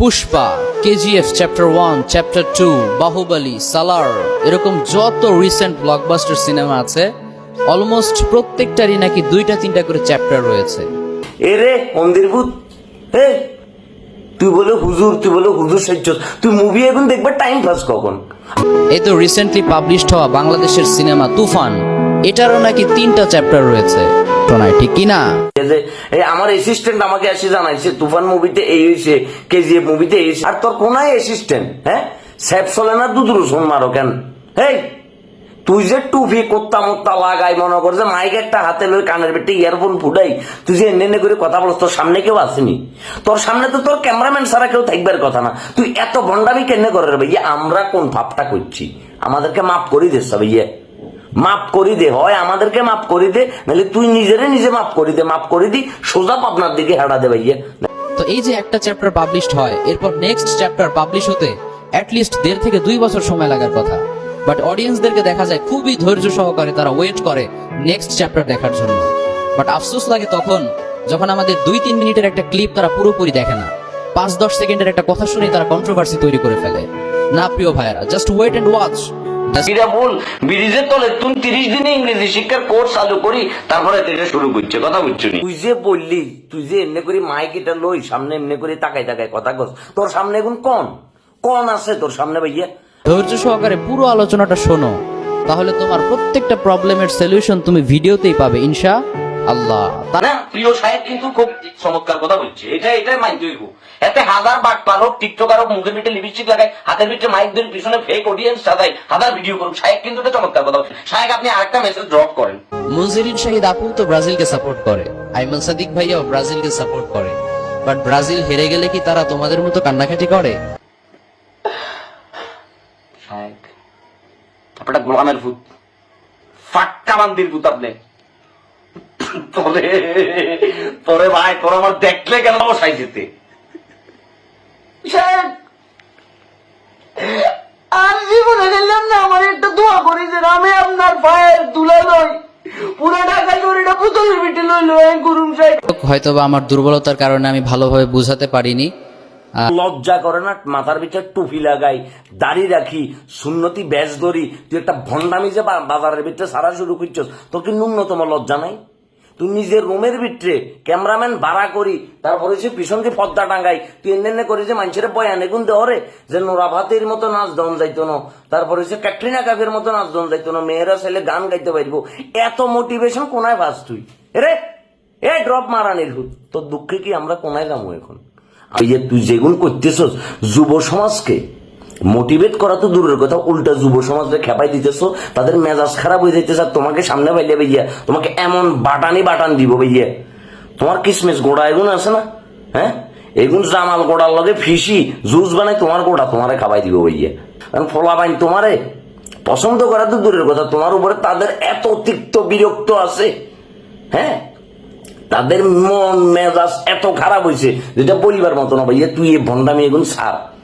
Pushpa KGF chapter one chapter two Baahubali Salaar এরকম যত recent blockbuster cinema আছে almost প্রত্যেকটারই নাকি দুইটা তিনটা করে চ্যাপ্টার রয়েছে। এ রে মন্দির ভূত হে তুই বলে হুজুর তুই বলে হুজুর সেচ্ছ তুই মুভি এখন দেখবে টাইম পাস কখন? এই তো রিসেন্টলি পাবলিশড হওয়া বাংলাদেশের সিনেমা তুফান এটারও নাকি তিনটা চ্যাপ্টার রয়েছে। শোনায় ঠিক কি না আমার অ্যাসিস্ট্যান্ট আমাকে এসে জানাইছে, তুফান মুভিতে এই হয়েছে কেজিএফ মুভিতে এই আর তোর কোনায় অ্যাসিস্ট্যান্ট হ্যাঁ? স্যাপ চলে না দুধ রসুন মারো কেন? হেই, তুই যে টুপি কোত্তা মোত্তা লাগাই, মনে কর যে মাইক একটা হাতে লই কানের বেটে ইয়ারফোন ফুটাই, তুই যে এনে করে কথা বলছ তোর সামনে কেউ আসেনি। তোর সামনে তো তোর ক্যামেরাম্যান ছাড়া কেউ থাকবার কথা না। তুই এত ভণ্ডামি কেন করে রে ভাইয়া? আমরা কোন ভাবটা করছি? আমাদেরকে মাফ করি দে সব মাফ করি দে, হয় আমাদেরকে মাফ করি দে, নাহলে তুই নিজেরে নিজে মাফ করি দে, মাফ করে দি, সোজা পাবনার দিকে হাঁটা দে ভাইয়া। তো এই যে একটা চ্যাপ্টার পাবলিশড হয়, এরপর নেক্সট চ্যাপ্টার পাবলিশ হতে অ্যাটলিস্ট দেড় থেকে দুই বছর সময় লাগার কথা। বাট অডিয়েন্সদেরকে দেখা যায় খুবই ধৈর্য সহকারে তারা ওয়েট করে নেক্সট চ্যাপ্টার দেখার জন্য। বাট আফসোস লাগে তখন যখন আমাদের দুই তিন মিনিটের একটা ক্লিপ তারা পুরোপুরি দেখে না। পাঁচ দশ সেকেন্ডের একটা কথা শুনে তারা কন্ট্রোভার্সি তৈরি করে ফেলে। না প্রিয় ভাইয়েরা জাস্ট ওয়েট এন্ড ওয়াচ বিরা বল ব্রিজের তলে তুমি তিরিশ দিনে ইংরেজি শিক্ষার কোর্স চালু করি তারপরে শুরু করছে কথা বুঝছ তুই যে বললি তুই যে এমনি করে মাইক এটা লই সামনে এমনি করে তাকাই তাকাই কথা কস তোর সামনে এখন কন? কন আছে তোর সামনে ভাইয়া? ধৈর্য সহকারে পুরো আলোচনাটা শোনো তাহলে তোমার প্রত্যেকটা প্রবলেমের সলিউশন তুমি ভিডিওতেই পাবে ইনশা আল্লাহ। তা- না প্রিয় সাহেব কিন্তু খুব চমৎকার কথা বলছে। এটা এটাই এতে হাজার বাট পারক মুখের ভিতরে লিপস্টিক লাগাই হাতের ভিতরে মাইক ধরে পিছনে ফেক অডিয়েন্স হাজার ভিডিও সাহেব কিন্তু এটা চমৎকার কথা বলছে। সাহেব আপনি আরেকটা মেসেজ ড্রপ করেন। মুনজিরিন শাহিদ আপু তো ব্রাজিলকে সাপোর্ট করে। আইমান সাদিক ভাইয়াও ব্রাজিলকে সাপোর্ট করে। বাট ব্রাজিল হেরে গেলে কি তারা তোমাদের মতো কান্নাকাটি করে? আপনারা গোলামের ভূত। বান্দির ভূত আপনি। তোরে তোরে ভাই তোর আমার দেখলে কেন বসাই যেতে আর জীবনে গেলাম না আমার একটা দোয়া করি যে আমি আপনার পায়ের তুলে লই পুরো ঢাকা শরীরটা পুতুলের পিঠে লই লই গুরুম সাহেব হয়তো বা আমার দুর্বলতার কারণে আমি ভালোভাবে বুঝাতে পারিনি। লজ্জা করে না মাথার ভিতরে টুপি লাগাই দাড়ি রাখি সুন্নতি ব্যাস ধরি। তুই একটা ভণ্ডামি যে বাজারের ভিতরে সারা শুরু করছস তোর কি ন্যূনতম লজ্জা নাই? তুই নিজের রুমের ভিতরে ক্যামেরাম্যান ভাড়া করি, তারপরে সে পিছনকে পদ্মা টাঙ্গাই তুই এনে করে যে মানুষের বয়ানে গুন দেওয়ারে যে নোরা ভাতের মতো নাচ দন যাইতো না। তারপরে সে ক্যাটরিনা কাফের মতো নাচ দন যাইতো না, মেয়েরা ছেলে গান গাইতে পারব। এত মোটিভেশন কোনায় ভাস তুই? রে, এ ড্রপ মারানির হুত তোর দুঃখে কি আমরা কোনায় যাব এখন? এই যে তুই করতেছস, যুব সমাজকে মোটিভেট করা তো দূরের কথা, উল্টা যুব সমাজকে খেপাই দিতেছো, তাদের মেজাজ খারাপ হয়ে যাইতেছে আর তোমাকে সামনে পাইলে ভাইয়া, তোমাকে এমন বাটানি বাটান দিব ভাইয়া। তোমার কিসমিস গোড়া এগুন আছে না? হ্যাঁ? এগুন জামাল গোড়ার লগে ফিসি, জুস বানাই তোমার গোড়া তোমারে খাবাই দিব ভাইয়া। কারণ ফলা বাইন তোমারে। পছন্দ করা তো দূরের কথা, তোমার উপরে তাদের এত তিক্ত বিরক্ত আছে। হ্যাঁ? তাদের মন, মেজাজ এত খারাপ হয়েছে যেটা বলিবার মতো না ভাইয়া, তুই এই ভণ্ডামি এগুন সার।